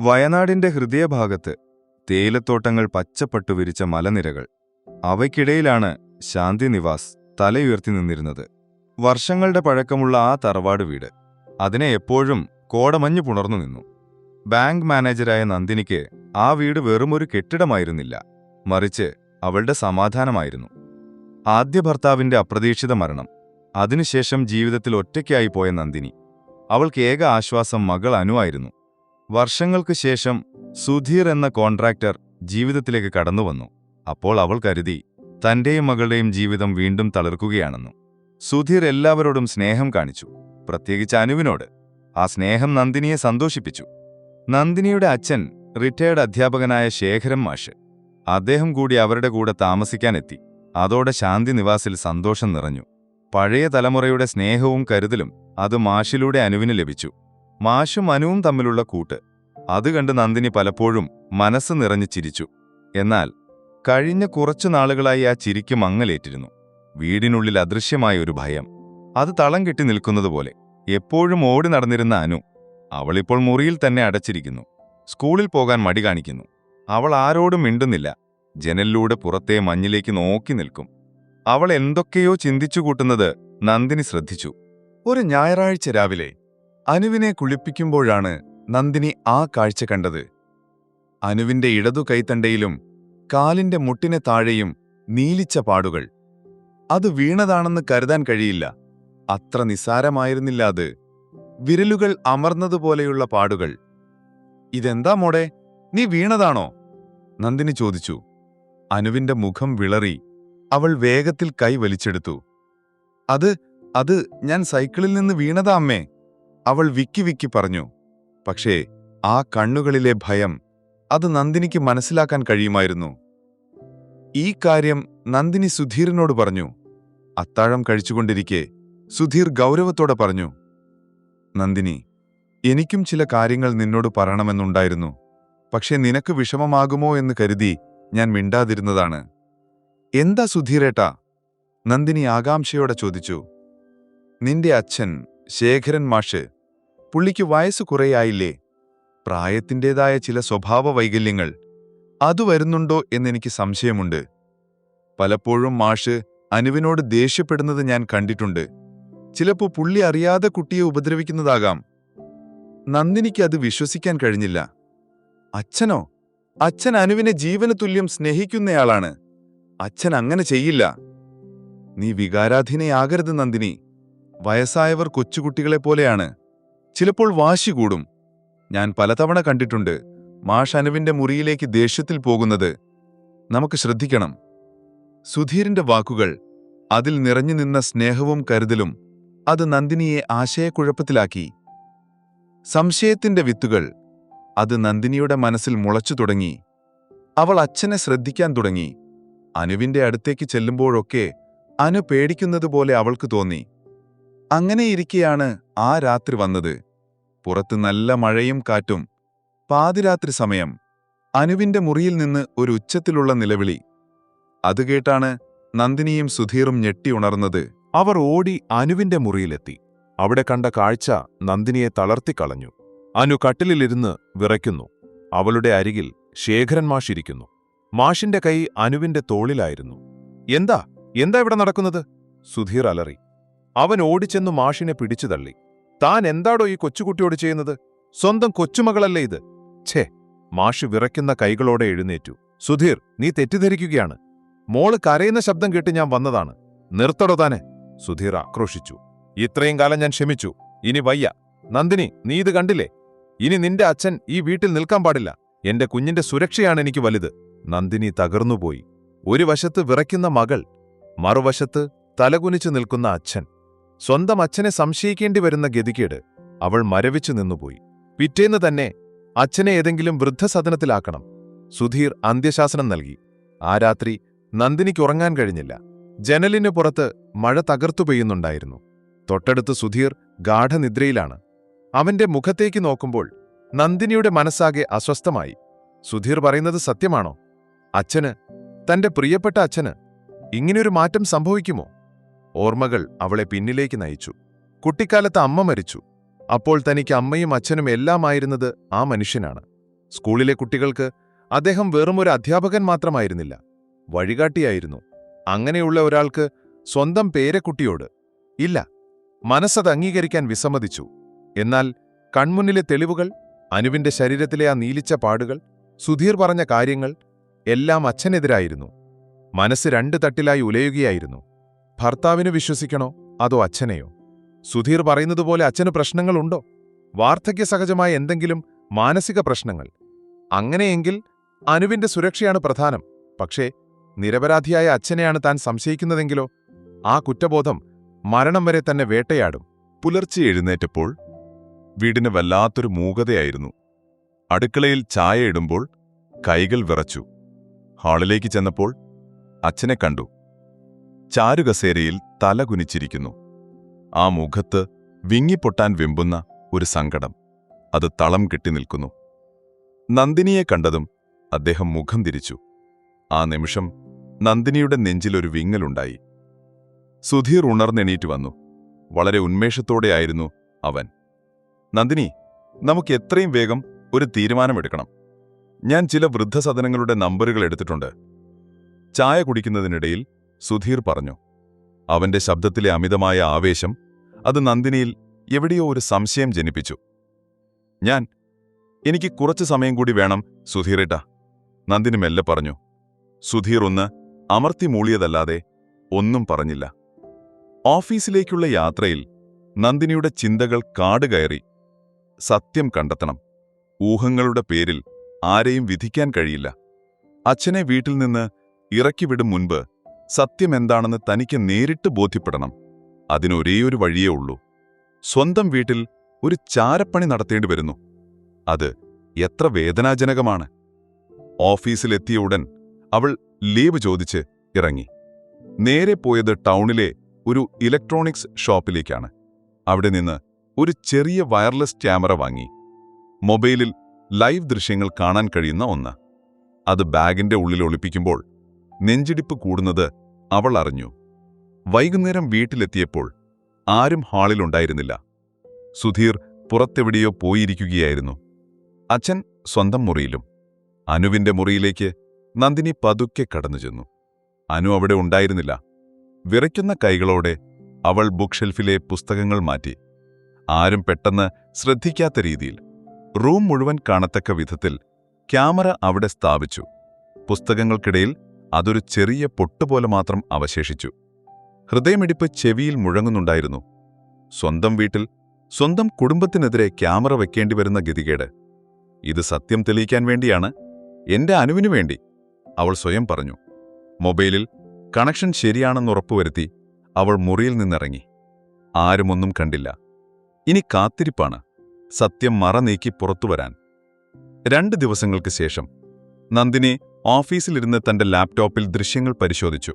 വയനാടിന്റെ ഹൃദയഭാഗത്ത് തേയിലത്തോട്ടങ്ങൾ പച്ചപ്പട്ടു വിരിച്ച മലനിരകൾ. അവയ്ക്കിടയിലാണ് ശാന്തിനിവാസ് തലയുയർത്തി നിന്നിരുന്നത്. വർഷങ്ങളുടെ പഴക്കമുള്ള ആ തറവാട് വീട് അതിനെ എപ്പോഴും കോടമഞ്ഞ് പുണർന്നു നിന്നു. ബാങ്ക് മാനേജരായ നന്ദിനിക്ക് ആ വീട് വെറുമൊരു കെട്ടിടമായിരുന്നില്ല. മറിച്ച് അവളുടെ സമാധാനമായിരുന്നു. ആദ്യ ഭർത്താവിന്റെ അപ്രതീക്ഷിത മരണം. അതിനുശേഷം ജീവിതത്തിൽ ഒറ്റയ്ക്കായി പോയ നന്ദിനി. അവൾക്ക് ഏക ആശ്വാസം മകൾ അനുവായിരുന്നു വർഷങ്ങൾക്ക് ശേഷം സുധീർ എന്ന കോൺട്രാക്ടർ ജീവിതത്തിലേക്ക് കടന്നുവന്നു. അപ്പോൾ അവൾ കരുതി തന്റെയും മകളുടെയും ജീവിതം വീണ്ടും തളിർക്കുകയാണെന്നു. സുധീർ എല്ലാവരോടും സ്നേഹം കാണിച്ചു പ്രത്യേകിച്ച് അനുവിനോട്. ആ സ്നേഹം നന്ദിനിയെ സന്തോഷിപ്പിച്ചു. നന്ദിനിയുടെ അച്ഛൻ റിട്ടയർഡ് അധ്യാപകനായ ശേഖരം മാഷ്. അദ്ദേഹം കൂടി അവരുടെ കൂടെ താമസിക്കാനെത്തി. അതോടെ ശാന്തി നിവാസിൽ സന്തോഷം നിറഞ്ഞു. പഴയ തലമുറയുടെ സ്നേഹവും കരുതലും അത് മാഷിലൂടെ അനുവിന് ലഭിച്ചു. മാഷും അനുവും തമ്മിലുള്ള കൂട്ട്. അത് കണ്ട് നന്ദിനി പലപ്പോഴും മനസ്സ് നിറഞ്ഞു ചിരിച്ചു. എന്നാൽ കഴിഞ്ഞ കുറച്ചു നാളുകളായി ആ ചിരിക്ക് മങ്ങലേറ്റിരുന്നു വീടിനുള്ളിൽ അദൃശ്യമായ ഒരു ഭയം. അത് തളം കെട്ടി നിൽക്കുന്നതുപോലെ എപ്പോഴും ഓടി നടന്നിരുന്ന അനു അവളിപ്പോൾ മുറിയിൽ തന്നെ അടച്ചിരിക്കുന്നു. സ്കൂളിൽ പോകാൻ മടി കാണിക്കുന്നു. അവൾ ആരോടും മിണ്ടുന്നില്ല. ജനലിലൂടെ പുറത്തെ മഞ്ഞിലേക്ക് നോക്കി നിൽക്കും. അവൾ എന്തൊക്കെയോ ചിന്തിച്ചു കൂട്ടുന്നത് നന്ദിനി ശ്രദ്ധിച്ചു. ഒരു ഞായറാഴ്ച രാവിലെ അനുവിനെ കുളിപ്പിക്കുമ്പോഴാണ് നന്ദിനി ആ കാഴ്ച കണ്ടത്. അനുവിന്റെ ഇടതു കൈത്തണ്ടയിലും കാലിന്റെ മുട്ടിന് താഴെയും നീലിച്ച പാടുകൾ. അത് വീണതാണെന്ന് കരുതാൻ കഴിയില്ല. അത്ര നിസ്സാരമായിരുന്നില്ല അത്. വിരലുകൾ അമർന്നതുപോലെയുള്ള പാടുകൾ. ഇതെന്താ മോടെ നീ വീണതാണോ? നന്ദിനി ചോദിച്ചു. അനുവിന്റെ മുഖം വിളറി. അവൾ വേഗത്തിൽ കൈ വലിച്ചെടുത്തു. അത് അത് ഞാൻ സൈക്കിളിൽ നിന്ന് വീണതാ അമ്മേ. അവൾ വിക്കി വിക്കി പറഞ്ഞു പക്ഷേ ആ കണ്ണുകളിലെ ഭയം അത് നന്ദിനിക്ക് മനസ്സിലാക്കാൻ കഴിയുമായിരുന്നു. ഈ കാര്യം നന്ദിനി സുധീറിനോട് പറഞ്ഞു. അത്താഴം കഴിച്ചുകൊണ്ടിരിക്കെ സുധീർ ഗൗരവത്തോടെ പറഞ്ഞു നന്ദിനി എനിക്കും ചില കാര്യങ്ങൾ നിന്നോട് പറയണമെന്നുണ്ടായിരുന്നു. പക്ഷേ നിനക്ക് വിഷമമാകുമോ എന്ന് കരുതി ഞാൻ മിണ്ടാതിരുന്നതാണ്. എന്താ സുധീരേട്ടാ? നന്ദിനി ആകാംക്ഷയോടെ ചോദിച്ചു നിന്റെ അച്ഛൻ ശേഖരൻ മാഷ് പുള്ളിക്ക് വയസ്സ് കുറേയായില്ലേ? പ്രായത്തിന്റെതായ ചില സ്വഭാവ വൈകല്യങ്ങൾ അത് വരുന്നുണ്ടോ എന്നെനിക്ക് സംശയമുണ്ട്. പലപ്പോഴും മാഷ് അനുവിനോട് ദേഷ്യപ്പെടുന്നത് ഞാൻ കണ്ടിട്ടുണ്ട്. ചിലപ്പോൾ പുള്ളി അറിയാതെ കുട്ടിയെ ഉപദ്രവിക്കുന്നതാകാം. നന്ദിനിക്ക് അത് വിശ്വസിക്കാൻ കഴിഞ്ഞില്ല. അച്ഛനോ? അച്ഛൻ അനുവിനെ ജീവന് തുല്യം സ്നേഹിക്കുന്നയാളാണ്. അച്ഛൻ അങ്ങനെ ചെയ്യില്ല. നീ വികാരാധീനയാകരുത് നന്ദിനി. വയസ്സായവർ കൊച്ചുകുട്ടികളെ പോലെയാണ് ചിലപ്പോൾ വാശി കൂടും. ഞാൻ പലതവണ കണ്ടിട്ടുണ്ട് മാഷനുവിന്റെ മുറിയിലേക്ക് ദേഷ്യത്തിൽ പോകുന്നത്. നമുക്ക് ശ്രദ്ധിക്കണം. സുധീറിന്റെ വാക്കുകൾ അതിൽ നിറഞ്ഞു നിന്ന സ്നേഹവും കരുതലും അത് നന്ദിനിയെ ആശയക്കുഴപ്പത്തിലാക്കി. സംശയത്തിന്റെ വിത്തുകൾ അത് നന്ദിനിയുടെ മനസ്സിൽ മുളച്ചു തുടങ്ങി. അവൾ അച്ഛനെ ശ്രദ്ധിക്കാൻ തുടങ്ങി. അനുവിന്റെ അടുത്തേക്ക് ചെല്ലുമ്പോഴൊക്കെ അനു പേടിക്കുന്നതുപോലെ അവൾക്ക് തോന്നി. അങ്ങനെയിരിക്കെയാണ് ആ രാത്രി വന്നത്. പുറത്ത് നല്ല മഴയും കാറ്റും. പാതിരാത്രി സമയം. അനുവിന്റെ മുറിയിൽ നിന്ന് ഒരു ഉച്ചത്തിലുള്ള നിലവിളി. അത് കേട്ടാണ് നന്ദിനിയും സുധീറും ഞെട്ടി ഉണർന്നത്. അവർ ഓടി അനുവിന്റെ മുറിയിലെത്തി. അവിടെ കണ്ട കാഴ്ച നന്ദിനിയെ തളർത്തിക്കളഞ്ഞു. അനു കട്ടിലിലിരുന്ന് വിറയ്ക്കുന്നു. അവളുടെ അരികിൽ ശേഖരൻ മാഷിരിക്കുന്നു. മാഷിന്റെ കൈ അനുവിന്റെ തോളിലായിരുന്നു. എന്താ? എന്താ ഇവിടെ നടക്കുന്നത്? സുധീർ അലറി. അവൻ ഓടിച്ചെന്നു മാഷിനെ പിടിച്ചു തള്ളി. താൻ എന്താടോ ഈ കൊച്ചുകുട്ടിയോട് ചെയ്യുന്നത്? സ്വന്തം കൊച്ചുമകളല്ലേ ഇത്? ഛേ മാഷ് വിറയ്ക്കുന്ന കൈകളോടെ എഴുന്നേറ്റു. സുധീർ നീ തെറ്റിദ്ധരിക്കുകയാണ്. മോൾ കരയുന്ന ശബ്ദം കേട്ട് ഞാൻ വന്നതാണ്. നിർത്തടോ താനെ. സുധീർ ആക്രോശിച്ചു. ഇത്രയും കാലം ഞാൻ ക്ഷമിച്ചു. ഇനി വയ്യ. നന്ദിനി നീ ഇത് കണ്ടില്ലേ? ഇനി നിന്റെ അച്ഛൻ ഈ വീട്ടിൽ നിൽക്കാൻ പാടില്ല. എന്റെ കുഞ്ഞിന്റെ സുരക്ഷയാണ് എനിക്ക് വലുത്. നന്ദിനി തകർന്നുപോയി. ഒരു വശത്ത് വിറയ്ക്കുന്ന മകൾ മറുവശത്ത് തലകുനിച്ചു നിൽക്കുന്ന അച്ഛൻ. സ്വന്തം അച്ഛനെ സംശയിക്കേണ്ടി വരുന്ന ഗതികേട് അവൾ മരവിച്ചു നിന്നുപോയി. പിറ്റേന്ന് തന്നെ അച്ഛനെ ഏതെങ്കിലും വൃദ്ധസദനത്തിലാക്കണം. സുധീർ അന്ത്യശാസനം നൽകി. ആ രാത്രി നന്ദിനിക്ക് ഉറങ്ങാൻ കഴിഞ്ഞില്ല. ജനലിനു പുറത്ത് മഴ തകർത്തു പെയ്യുന്നുണ്ടായിരുന്നു. തൊട്ടടുത്ത് സുധീർ ഗാഠനിദ്രയിലാണ്. അവന്റെ മുഖത്തേക്ക് നോക്കുമ്പോൾ നന്ദിനിയുടെ മനസ്സാകെ അസ്വസ്ഥമായി. സുധീർ പറയുന്നത് സത്യമാണോ? അച്ഛന് തന്റെ പ്രിയപ്പെട്ട അച്ഛന് ഇങ്ങനെയൊരു മാറ്റം സംഭവിക്കുമോ? ഓർമ്മകൾ അവളെ പിന്നിലേക്ക് നയിച്ചു. കുട്ടിക്കാലത്ത് അമ്മ മരിച്ചു. അപ്പോൾ തനിക്ക് അമ്മയും അച്ഛനും എല്ലാമായിരുന്നത് ആ മനുഷ്യനാണ്. സ്കൂളിലെ കുട്ടികൾക്ക് അദ്ദേഹം വെറും ഒരു അധ്യാപകൻ മാത്രമായിരുന്നില്ല. വഴികാട്ടിയായിരുന്നു. അങ്ങനെയുള്ള ഒരാൾക്ക് സ്വന്തം പേരക്കുട്ടിയോട് ഇല്ല മനസ്സത് അംഗീകരിക്കാൻ വിസമ്മതിച്ചു. എന്നാൽ കൺമുന്നിലെ തെളിവുകൾ അനുവിന്റെ ശരീരത്തിലെ ആ നീലിച്ച പാടുകൾ സുധീർ പറഞ്ഞ കാര്യങ്ങൾ എല്ലാം അച്ഛനെതിരായിരുന്നു. മനസ്സ് രണ്ട് തട്ടിലായി ഉലയുകയായിരുന്നു. ഭർത്താവിന് വിശ്വസിക്കണോ? അതോ അച്ഛനെയോ? സുധീർ പറയുന്നതുപോലെ അച്ഛന് പ്രശ്നങ്ങളുണ്ടോ? വാർദ്ധക്യസഹജമായ എന്തെങ്കിലും മാനസിക പ്രശ്നങ്ങൾ? അങ്ങനെയെങ്കിൽ അനുവിന്റെ സുരക്ഷയാണ് പ്രധാനം. പക്ഷേ നിരപരാധിയായ അച്ഛനെയാണ് താൻ സംശയിക്കുന്നതെങ്കിലോ? ആ കുറ്റബോധം മരണം വരെ തന്നെ വേട്ടയാടും. പുലർച്ചെ എഴുന്നേറ്റപ്പോൾ വീടിന് വല്ലാത്തൊരു മൂകതയായിരുന്നു. അടുക്കളയിൽ ചായ ഇടുമ്പോൾ കൈകൾ വിറച്ചു. ഹാളിലേക്ക് ചെന്നപ്പോൾ അച്ഛനെ കണ്ടു. ചാരുകസേരയിൽ തലകുനിച്ചിരിക്കുന്നു ആ മുഖത്ത് വിങ്ങിപ്പൊട്ടാൻ വെമ്പുന്ന ഒരു സങ്കടം. അത് തളം കെട്ടി നിൽക്കുന്നു. നന്ദിനിയെ കണ്ടതും അദ്ദേഹം മുഖം തിരിച്ചു. ആ നിമിഷം നന്ദിനിയുടെ നെഞ്ചിലൊരു വിങ്ങലുണ്ടായി. സുധീർ ഉണർന്നെണീറ്റ് വന്നു. വളരെ ഉന്മേഷത്തോടെയായിരുന്നു അവൻ. നന്ദിനി നമുക്ക് എത്രയും വേഗം ഒരു തീരുമാനമെടുക്കണം. ഞാൻ ചില വൃദ്ധസദനങ്ങളുടെ നമ്പറുകൾ എടുത്തിട്ടുണ്ട്. ചായ കുടിക്കുന്നതിനിടയിൽ സുധീർ പറഞ്ഞു. അവന്റെ ശബ്ദത്തിലെ അമിതമായ ആവേശം അത് നന്ദിനിയിൽ എവിടെയോ ഒരു സംശയം ജനിപ്പിച്ചു. ഞാൻ എനിക്ക് കുറച്ച് സമയം കൂടി വേണം സുധീറേട്ട നന്ദിനി മെല്ലെ പറഞ്ഞു. സുധീർ ഒന്ന് അമർത്തി മൂളിയതല്ലാതെ ഒന്നും പറഞ്ഞില്ല. ഓഫീസിലേക്കുള്ള യാത്രയിൽ നന്ദിനിയുടെ ചിന്തകൾ കാടുകയറി സത്യം കണ്ടെത്തണം. ഊഹങ്ങളുടെ പേരിൽ ആരെയും വിധിക്കാൻ കഴിയില്ല. അച്ഛനെ വീട്ടിൽ നിന്ന് ഇറക്കിവിടും മുൻപ് സത്യമെന്താണെന്ന് തനിക്ക് നേരിട്ട് ബോധ്യപ്പെടണം. അതിനൊരേയൊരു വഴിയേ ഉള്ളൂ. സ്വന്തം വീട്ടിൽ ഒരു ചാരപ്പണി നടത്തേണ്ടി വരുന്നു. അത് എത്ര വേദനാജനകമാണ്. ഓഫീസിലെത്തിയ ഉടൻ അവൾ ലീവ് ചോദിച്ച് ഇറങ്ങി. നേരെ പോയത് ടൗണിലെ ഒരു ഇലക്ട്രോണിക്സ് ഷോപ്പിലേക്കാണ്. അവിടെ നിന്ന് ഒരു ചെറിയ വയർലെസ് ക്യാമറ വാങ്ങി. മൊബൈലിൽ ലൈവ് ദൃശ്യങ്ങൾ കാണാൻ കഴിയുന്ന ഒന്ന്. അത് ബാഗിന്റെ ഉള്ളിൽ ഒളിപ്പിക്കുമ്പോൾ നെഞ്ചിടിപ്പ് കൂടുന്നത് അവൾ അറിഞ്ഞു. വൈകുന്നേരം വീട്ടിലെത്തിയപ്പോൾ ആരും ഹാളിലുണ്ടായിരുന്നില്ല സുധീർ പുറത്തെവിടെയോ പോയിരിക്കുകയായിരുന്നു. അച്ഛൻ സ്വന്തം മുറിയിലും അനുവിന്റെ മുറിയിലേക്ക് നന്ദിനി പതുക്കെ കടന്നു ചെന്നു. അനു അവിടെ ഉണ്ടായിരുന്നില്ല. വിറയ്ക്കുന്ന കൈകളോടെ അവൾ ബുക്ക് ഷെൽഫിലെ പുസ്തകങ്ങൾ മാറ്റി. ആരും പെട്ടെന്ന് ശ്രദ്ധിക്കാത്ത രീതിയിൽ റൂം മുഴുവൻ കാണത്തക്ക വിധത്തിൽ ക്യാമറ അവിടെ സ്ഥാപിച്ചു. പുസ്തകങ്ങൾക്കിടയിൽ അതൊരു ചെറിയ പൊട്ടുപോലെ മാത്രം അവശേഷിച്ചു. ഹൃദയമിടിപ്പ് ചെവിയിൽ മുഴങ്ങുന്നുണ്ടായിരുന്നു. സ്വന്തം വീട്ടിൽ സ്വന്തം കുടുംബത്തിനെതിരെ ക്യാമറ വെക്കേണ്ടി വരുന്ന ഗതികേട്. ഇത് സത്യം തെളിയിക്കാൻ വേണ്ടിയാണ്. എന്റെ അനുവിനു വേണ്ടി അവൾ സ്വയം പറഞ്ഞു. മൊബൈലിൽ കണക്ഷൻ ശരിയാണെന്ന് ഉറപ്പുവരുത്തി അവൾ മുറിയിൽ നിന്നിറങ്ങി. ആരുമൊന്നും കണ്ടില്ല. ഇനി കാത്തിരിപ്പാണ്. സത്യം മറ നീക്കി പുറത്തുവരാൻ. രണ്ട് ദിവസങ്ങൾക്ക് ശേഷം. നന്ദിനി ഓഫീസിലിരുന്ന് തന്റെ ലാപ്ടോപ്പിൽ ദൃശ്യങ്ങൾ പരിശോധിച്ചു.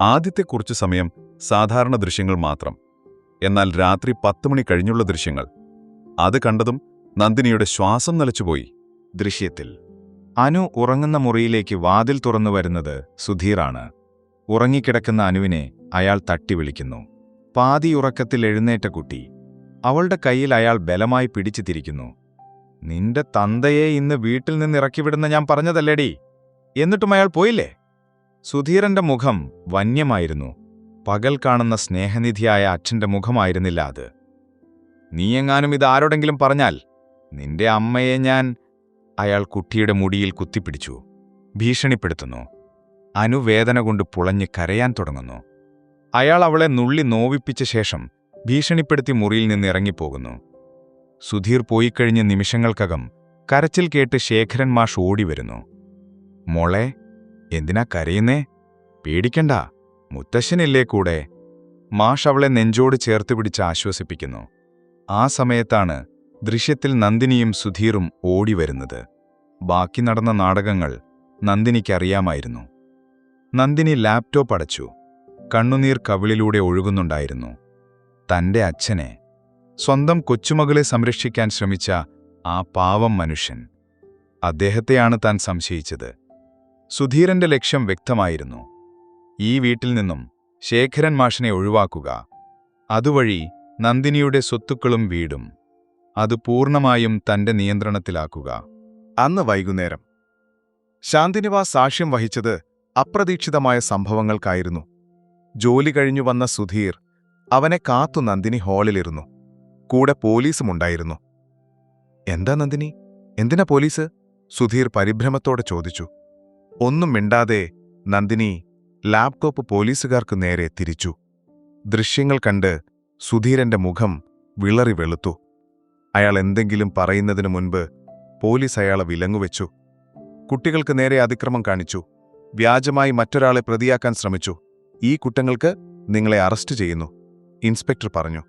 ആദ്യത്തെ കുറച്ചു സമയം സാധാരണ ദൃശ്യങ്ങൾ മാത്രം. എന്നാൽ രാത്രി പത്ത് മണി കഴിഞ്ഞുള്ള ദൃശ്യങ്ങൾ. അത് കണ്ടതും നന്ദിനിയുടെ ശ്വാസം നിലച്ചുപോയി. ദൃശ്യത്തിൽ. അനു ഉറങ്ങുന്ന മുറിയിലേക്ക് വാതിൽ തുറന്നു വരുന്നത് സുധീറാണ്. ഉറങ്ങിക്കിടക്കുന്ന അനുവിനെ അയാൾ തട്ടി വിളിക്കുന്നു. പാതിയുറക്കത്തിൽ എഴുന്നേറ്റ കുട്ടി. അവളുടെ കയ്യിൽ അയാൾ ബലമായി പിടിച്ചു തിരിക്കുന്നു നിന്റെ തന്തയെ ഇന്ന് വീട്ടിൽ നിന്ന് ഇറക്കിവിടുന്ന ഞാൻ പറഞ്ഞതല്ലേടി? എന്നിട്ടും അയാൾ പോയില്ലേ? സുധീരന്റെ മുഖം വന്യമായിരുന്നു. പകൽ കാണുന്ന സ്നേഹനിധിയായ അച്ഛന്റെ മുഖമായിരുന്നില്ല അത്. നീയെങ്ങാനും ഇത് ആരോടെങ്കിലും പറഞ്ഞാൽ നിന്റെ അമ്മയെ ഞാൻ അയാൾ കുട്ടിയുടെ മുടിയിൽ കുത്തിപ്പിടിച്ചു ഭീഷണിപ്പെടുത്തുന്നു അനുവേദന കൊണ്ട് പുളഞ്ഞ് കരയാൻ തുടങ്ങുന്നു. അയാൾ അവളെ നുള്ളി നോവിപ്പിച്ച ശേഷം ഭീഷണിപ്പെടുത്തി മുറിയിൽ നിന്ന് ഇറങ്ങിപ്പോകുന്നു. സുധീർ പോയിക്കഴിഞ്ഞ നിമിഷങ്ങൾക്കകം കരച്ചിൽ കേട്ട് ശേഖരൻ മാഷ് ഓടിവരുന്നു. മോളെ എന്തിനാ കരയുന്നേ? പേടിക്കണ്ട മുത്തശ്ശനില്ലേ കൂടെ? മാഷ് അവളെ നെഞ്ചോട് ചേർത്ത് പിടിച്ച് ആശ്വസിപ്പിക്കുന്നു. ആ സമയത്താണ് ദൃശ്യത്തിൽ നന്ദിനിയും സുധീറും ഓടി വരുന്നത് ബാക്കി നടന്ന നാടകങ്ങൾ നന്ദിനിക്കറിയാമായിരുന്നു. നന്ദിനി ലാപ്ടോപ്പ് അടച്ചു. കണ്ണുനീർ കവിളിലൂടെ ഒഴുകുന്നുണ്ടായിരുന്നു. തന്റെ അച്ഛനെ സ്വന്തം കൊച്ചുമകളെ സംരക്ഷിക്കാൻ ശ്രമിച്ച ആ പാവം മനുഷ്യൻ. അദ്ദേഹത്തെയാണ് താൻ സംശയിച്ചത്. സുധീരന്റെ ലക്ഷ്യം വ്യക്തമായിരുന്നു. ഈ വീട്ടിൽ നിന്നും ശേഖരൻ മാഷിനെ ഒഴിവാക്കുക. അതുവഴി നന്ദിനിയുടെ സ്വത്തുക്കളും വീടും അത് പൂർണമായും തന്റെ നിയന്ത്രണത്തിലാക്കുക. അന്ന് വൈകുന്നേരം ശാന്തിനിവാസ് സാക്ഷ്യം വഹിച്ചത് അപ്രതീക്ഷിതമായ സംഭവങ്ങൾക്കായിരുന്നു. ജോലി കഴിഞ്ഞു വന്ന സുധീർ അവനെ കാത്തു നന്ദിനി ഹാളിലിരുന്നു. കൂടെ പോലീസുമുണ്ടായിരുന്നു എന്താ നന്ദിനി? എന്തിനാ പോലീസ്? സുധീർ പരിഭ്രമത്തോടെ ചോദിച്ചു. ഒന്നും മിണ്ടാതെ നന്ദിനി ലാപ്ടോപ്പ് പോലീസുകാർക്ക് നേരെ തിരിച്ചു. ദൃശ്യങ്ങൾ കണ്ട് സുധീരന്റെ മുഖം വിളറി വെളുത്തു. അയാൾ എന്തെങ്കിലും പറയുന്നതിനു മുൻപ് പോലീസ് അയാളെ വിലങ്ങുവെച്ചു. കുട്ടികൾക്ക് നേരെ അതിക്രമം കാണിച്ചു. വ്യാജമായി മറ്റൊരാളെ പ്രതിയാക്കാൻ ശ്രമിച്ചു. ഈ കുറ്റങ്ങൾക്ക് നിങ്ങളെ അറസ്റ്റ് ചെയ്യുന്നു ഇൻസ്പെക്ടർ പറഞ്ഞു.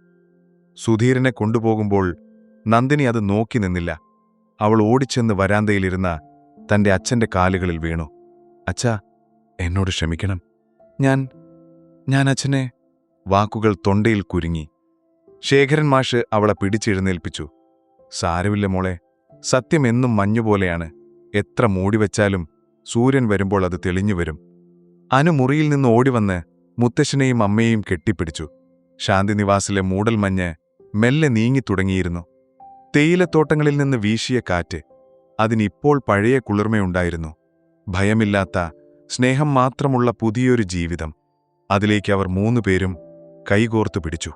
സുധീരനെ കൊണ്ടുപോകുമ്പോൾ നന്ദിനി അത് നോക്കി നിന്നില്ല. അവൾ ഓടിച്ചെന്ന് വരാന്തയിലിരുന്ന തന്റെ അച്ഛന്റെ കാലുകളിൽ വീണു. അച്ഛാ എന്നോട് ക്ഷമിക്കണം. ഞാൻ ഞാൻ അച്ഛനെ വാക്കുകൾ തൊണ്ടയിൽ കുരുങ്ങി. ശേഖരൻ മാഷ് അവളെ പിടിച്ചെഴുന്നേൽപ്പിച്ചു. സാരമില്ല മോളെ സത്യം എന്നും മഞ്ഞുപോലെയാണ്. എത്ര മൂടിവെച്ചാലും സൂര്യൻ വരുമ്പോൾ അത് തെളിഞ്ഞു വരും. അനു മുറിയിൽ നിന്ന് ഓടിവന്ന് മുത്തശ്ശനെയും അമ്മയെയും കെട്ടിപ്പിടിച്ചു. ശാന്തിനിവാസിലെ മൂടൽമഞ്ഞ് മെല്ലെ നീങ്ങിത്തുടങ്ങിയിരുന്നു തേയിലത്തോട്ടങ്ങളിൽ നിന്ന് വീശിയ കാറ്റ് അതിനിപ്പോൾ പഴയ കുളിർമയുണ്ടായിരുന്നു. ഭയമില്ലാത്ത സ്നേഹം മാത്രമുള്ള പുതിയൊരു ജീവിതം. അതിലേക്ക് അവർ മൂന്നുപേരും കൈകോർത്തു പിടിച്ചു.